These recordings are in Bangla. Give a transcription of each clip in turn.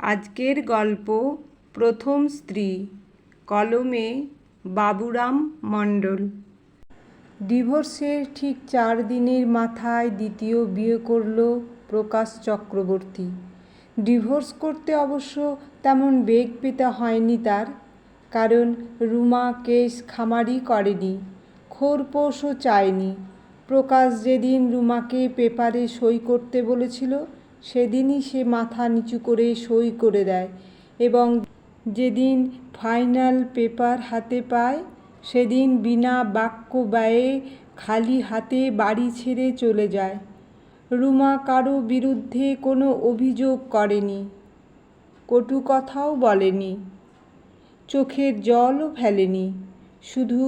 আজকের গল্প প্রথম স্ত্রী, কলমে বাবুরাম মণ্ডল। ডিভোর্সের ঠিক চার দিনের মাথায় দ্বিতীয় বিয়ে করল প্রকাশ চক্রবর্তী। ডিভোর্স করতে অবশ্য তেমন বেগ পেতে হয়নি তার, কারণ রুমা কেস খামারি করেনি, খোরপোশও চায়নি। প্রকাশ যেদিন রুমাকে পেপারে সই করতে বলেছিল সেদিনই সে মাথা নিচু করে সই করে দেয় এবং যেদিন ফাইনাল পেপার হাতে পায়, সেদিন বিনা বাক্য ব্যয়ে খালি হাতে বাড়ি ছেড়ে চলে যায়। রুমা কারও বিরুদ্ধে কোনো অভিযোগ করেনি, কটু কথাও বলেনি, চোখের জলও ফেলেনি, শুধু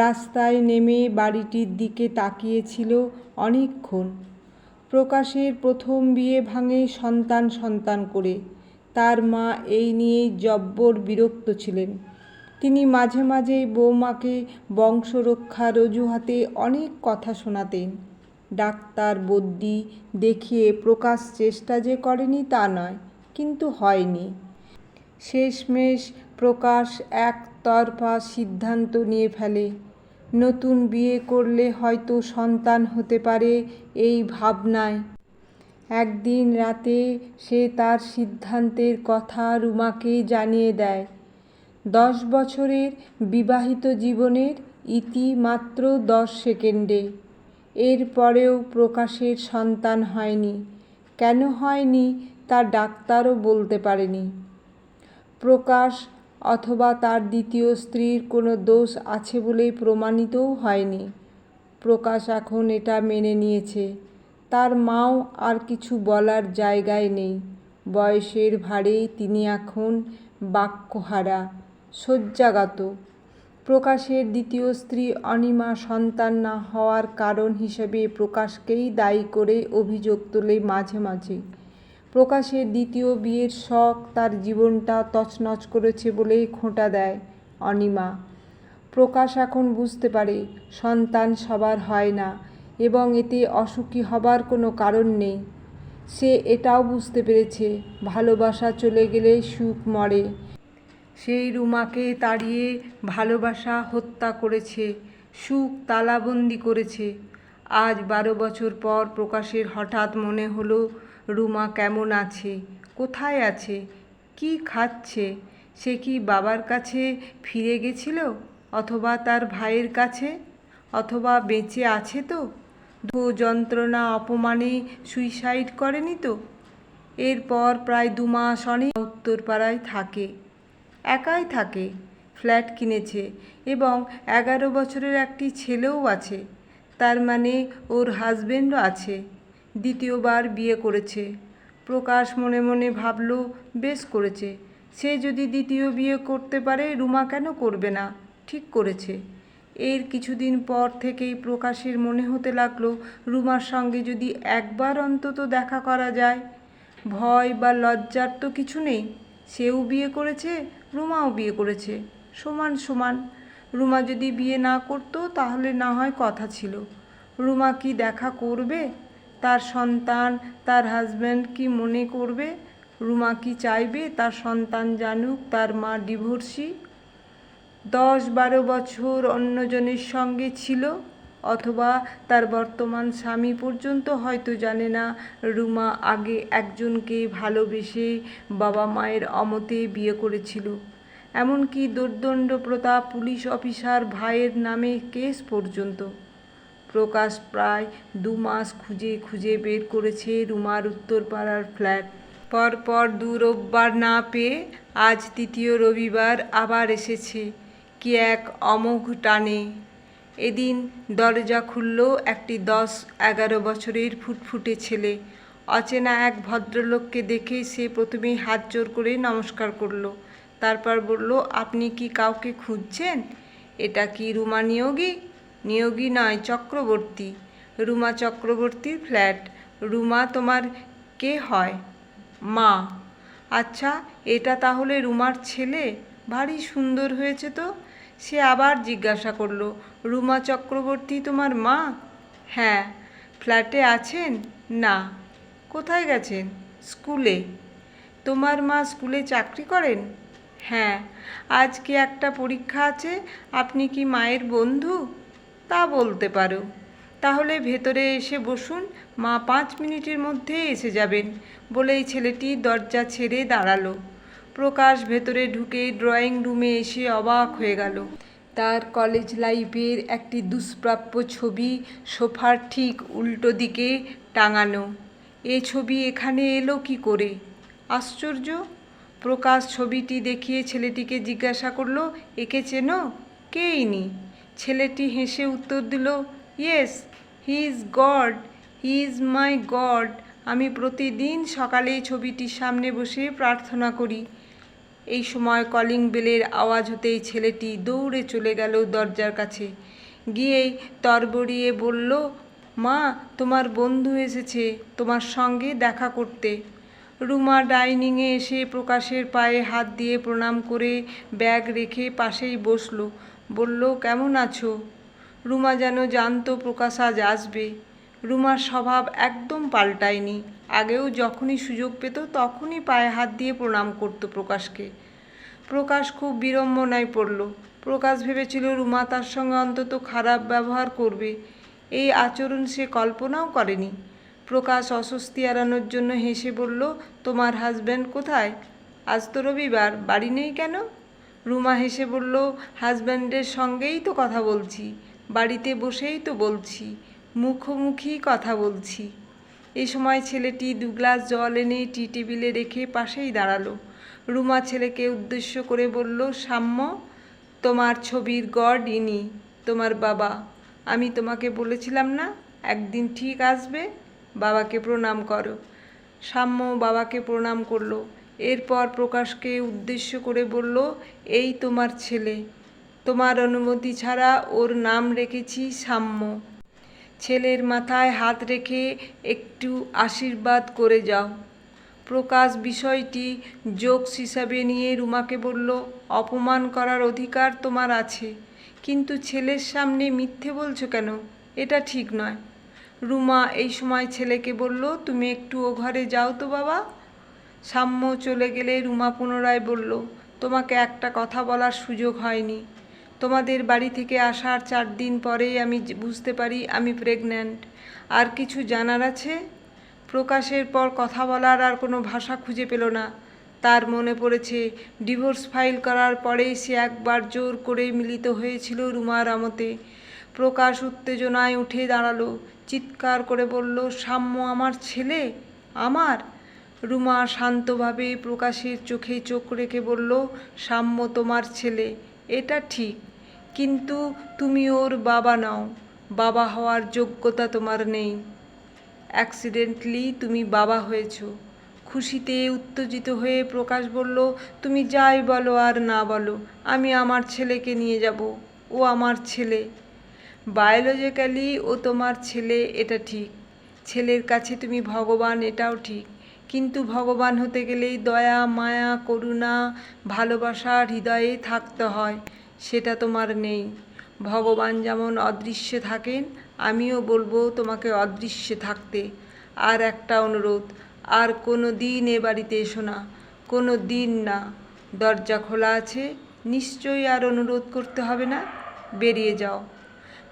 রাস্তায় নেমে বাড়িটির দিকে তাকিয়েছিল অনেকক্ষণ। প্রকাশের প্রথম বিয়ে ভাঙে সন্তান সন্তান করে। তার মা এই নিয়েই জব্বর বিরক্ত ছিলেন। তিনি মাঝে মাঝে বৌমাকে বংশরক্ষার অজুহাতে অনেক কথা শোনাতেন। ডাক্তার বদ্যি দেখিয়ে প্রকাশ চেষ্টা যে করেনি তা নয়, কিন্তু হয়নি। শেষমেশ প্রকাশ একতরফা সিদ্ধান্ত নিয়ে ফেলে। নতুন বিয়ে করলে হয়তো সন্তান হতে পারে এই ভাবনায়। একদিন রাতে সে তার সিদ্ধান্তের কথা রুমাকে জানিয়ে দেয়। দশ বছরের বিবাহিত জীবনের ইতি মাত্র দশ সেকেন্ডে। এর পরেও প্রকাশের সন্তান হয়নি। কেন হয়নি তা ডাক্তারও বলতে পারেনি। প্রকাশ অথবা তার দ্বিতীয় স্ত্রীর কোনো দোষ আছে বলেই প্রমাণিতও হয়নি। প্রকাশ এখন এটা মেনে নিয়েছে। তার মাও আর কিছু বলার জায়গায় নেই। বয়সের ভারে তিনি এখন বাক্যহারা, শয্যাগত। প্রকাশের দ্বিতীয় স্ত্রী অনিমা সন্তান না হওয়ার কারণ হিসেবে প্রকাশকেই দায়ী করে অভিযোগ তোলে মাঝে মাঝে। প্রকাশের দ্বিতীয় বিয়ের শখ তার জীবনটা তছনছ করেছে বলেই খোঁটা দেয় অনিমা। প্রকাশ এখন বুঝতে পারে, সন্তান সবার হয় না এবং এতে অসুখী হবার কোনো কারণ নেই। সে এটাও বুঝতে পেরেছে, ভালোবাসা চলে গেলে সুখ মরে। সেই রুমাকে তাড়িয়ে ভালোবাসা হত্যা করেছে, সুখ তালাবন্দি করেছে। আজ বারো বছর পর প্রকাশের হঠাৎ মনে হলো রুমা কেমন আছে? কোথায় আছে? কি খাচ্ছে? সে কি বাবার কাছে ফিরে গেছিল অথবা তার ভাইয়ের কাছে? অথবা বেঁচে আছে তো? দু যন্ত্রণা অপমানে সুইসাইড করেনি তো? এরপর প্রায় দু মাস অনেক উত্তরপাড়ায় থাকে। একাই থাকে, ফ্ল্যাট কিনেছে এবং এগারো বছরের একটি ছেলেও আছে। তার মানে ওর হাজবেন্ডও আছে। দ্বিতীয়বার বিয়ে করেছে। প্রকাশ মনে মনে ভাবল, বেশ করেছে। সে যদি দ্বিতীয় বিয়ে করতে পারে, রুমা কেন করবে না? ঠিক করেছে। এর কিছুদিন পর থেকেই প্রকাশের মনে হতে লাগল, রুমার সঙ্গে যদি একবার অন্তত দেখা করা যায়। ভয় বা লজ্জার তো কিছু নেই। সেও বিয়ে করেছে, রুমাও বিয়ে করেছে। সমান সমান। রুমা যদি বিয়ে না করতো, তাহলে না হয় কথা ছিল। রুমা কি দেখা করবে? তার সন্তান, তার হাজব্যান্ড কি মনে করবে? রুমা কি চাইবে? তার সন্তান জানুক, তার মা ডিভোর্সি দশ বারো বছর অন্যজনের সঙ্গে ছিল, অথবা তার বর্তমান স্বামী পর্যন্ত হয়তো জানে না। রুমা আগে একজনকে ভালোবেসে বাবা মায়ের অমতে বিয়ে করেছিল। এমনকি দুর্দণ্ড প্রতাপ পুলিশ অফিসার ভাইয়ের নামে কেস পর্যন্ত। প্রকাশ প্রায় দু মাস খুঁজে খুঁজে বের করেছে রুমার উত্তরপাড়ার ফ্ল্যাট। পরপর দু রোববার না পেয়ে আজ তৃতীয় রবিবার আবার এসেছে কি এক অমোঘ টানে। এদিন দরজা খুলল একটি দশ এগারো বছরের ফুটফুটে ছেলে। অচেনা এক ভদ্রলোককে দেখে সে প্রথমেই হাত জোর করে নমস্কার করল। তারপর বলল, আপনি কি কাউকে খুঁজছেন? এটা কি রুমা নিয়োগী? নিয়োগী নয়, চক্রবর্তী। রুমা চক্রবর্তীর ফ্ল্যাট। রুমা, তোমার কে হয়? মা। আচ্ছা এটা তাহলে রুমার ছেলে? ভারী সুন্দর হয়েছে তো। সে আবার জিজ্ঞাসা করল, রুমা চক্রবর্তী তোমার মা? হ্যাঁ। ফ্ল্যাটে আছেন? না। কোথায় গেছেন? স্কুলে। তোমার মা স্কুলে চাকরি করেন? হ্যাঁ। আজকে একটা পরীক্ষা আছে। আপনি কি মায়ের বন্ধু? তা বলতে পারো। তাহলে ভেতরে এসে বসুন, মা পাঁচ মিনিটের মধ্যে এসে যাবেন বলেই ছেলেটি দরজা ছেড়ে দাঁড়াল। প্রকাশ ভেতরে ঢুকে ড্রয়িং রুমে এসে অবাক হয়ে গেল। তার কলেজ লাইফের একটি দুষ্প্রাপ্য ছবি সোফার ঠিক উল্টো দিকে টাঙানো। এ ছবি এখানে এলো কি করে? আশ্চর্য! প্রকাশ ছবিটি দেখিয়ে ছেলেটিকে জিজ্ঞাসা করল, একে চেনো? কে ইনি? ছেলেটি হেসে উত্তর দিল, yes, he is God, he is my God. আমি প্রতিদিন সকালে ছবিটির সামনে বসে প্রার্থনা করি। এই সময় কলিং বেলের আওয়াজ হতেই ছেলেটি দৌড়ে চলে গেল দরজার কাছে। গিয়েই তরবরিয়ে বলল, মা, তোমার বন্ধু এসেছে তোমার সঙ্গে দেখা করতে। রুমা ডাইনিংয়ে এসে প্রকাশের পায়ে হাত দিয়ে প্রণাম করে ব্যাগ রেখে পাশেই বসল। বলল, কেমন আছো? রুমা যেন জানতো প্রকাশ আজ আসবে। রুমার স্বভাব একদম পাল্টায়নি। আগেও যখনই সুযোগ পেত, তখনই পায়ে হাত দিয়ে প্রণাম করতো প্রকাশকে। প্রকাশ খুব বিড়ম্বনায় পড়ল। প্রকাশ ভেবেছিল রুমা তার সঙ্গে অন্তত খারাপ ব্যবহার করবে। এই আচরণ সে কল্পনাও করেনি। প্রকাশ অস্বস্তি এড়ানোর জন্য হেসে বলল, তোমার হাজব্যান্ড কোথায়? আজ তো রবিবার, বাড়ি নেই কেন? রুমা হেসে বলল, হাজব্যান্ডের সঙ্গেই তো কথা বলছি, বাড়িতে বসেই তো বলছি, মুখোমুখি কথা বলছি। এই সময় ছেলেটি দু গ্লাস জল এনে টি টেবিলে রেখে পাশেই দাঁড়াল। রুমা ছেলেকে উদ্দেশ্য করে বলল, সাম্য, তোমার ছবির গড ইনি, তোমার বাবা। আমি তোমাকে বলেছিলাম না, একদিন ঠিক আসবে, বাবাকে প্রণাম করো। সাম্য বাবাকে প্রণাম করল। এরপর প্রকাশকে উদ্দেশ্য করে বলল, এই তোমার ছেলে, তোমার অনুমতি ছাড়া ওর নাম রেখেছি সাম্য। ছেলের মাথায় হাত রেখে একটু আশীর্বাদ করে যাও প্রকাশ বিষয়টি জোকস হিসাবে নিয়ে রুমাকে বলল, অপমান করার অধিকার তোমার আছে, কিন্তু ছেলের সামনে মিথ্যে বলছো কেন? এটা ঠিক নয় রুমা এই সময় ছেলেকে বলল, তুমি একটু ও ঘরে যাও তো বাবা। সাম্য চলে গেলে রুমা পুনরায় বলল, তোমাকে একটা কথা বলার সুযোগ হয়নি। তোমাদের বাড়ি থেকে আসার চার দিন পরেই আমি বুঝতে পারি আমি প্রেগন্যান্ট আর কিছু জানার আছে? প্রকাশের পর কথা বলার আর কোনো ভাষা খুঁজে পেল না। তার মনে পড়েছে, ডিভোর্স ফাইল করার পরেই সে একবার জোর করে মিলিত হয়েছিল রুমার আমতে। প্রকাশ উত্তেজনায় উঠে দাঁড়াল, চিৎকার করে বলল, সাম্য আমার ছেলে? আমার? রুমা শান্তভাবে প্রকাশের চোখে চোখ রেখে বলল, সাম্য তোমার ছেলে, এটা ঠিক। কিন্তু তুমি ওর বাবা নাও। বাবা হওয়ার যোগ্যতা তোমার নেই। অ্যাক্সিডেন্টলি তুমি বাবা হয়েছো। খুশিতে উত্তেজিত হয়ে প্রকাশ বলল, তুমি যাই বলো আর না বলো, আমি আমার ছেলেকে নিয়ে যাব। ও আমার ছেলে। বায়োলজিক্যালি ও তোমার ছেলে, এটা ঠিক। ছেলের কাছে তুমি ভগবান, এটাও ঠিক। কিন্তু ভগবান হতে গেলেই দয়া, মায়া, করুণা ভালোবাসা হৃদয়ে থাকতে হয়, সেটা তোমার নেই। ভগবান যেমন অদৃশ্যে থাকেন, আমিও বলব তোমাকে অদৃশ্যে থাকতে। আর একটা অনুরোধ, আর কোনো দিন এ বাড়িতে এসো না, কোনো দিন না। দরজা খোলা আছে, নিশ্চয়ই আর অনুরোধ করতে হবে না। বেরিয়ে যাও।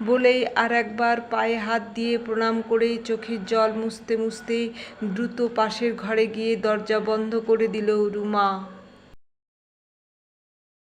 বলেই আর একবার পায়ে হাত দিয়ে প্রণাম করেই চোখের জল মুছতে মুছতেই দ্রুত পাশের ঘরে গিয়ে দরজা বন্ধ করে দিল রুমা।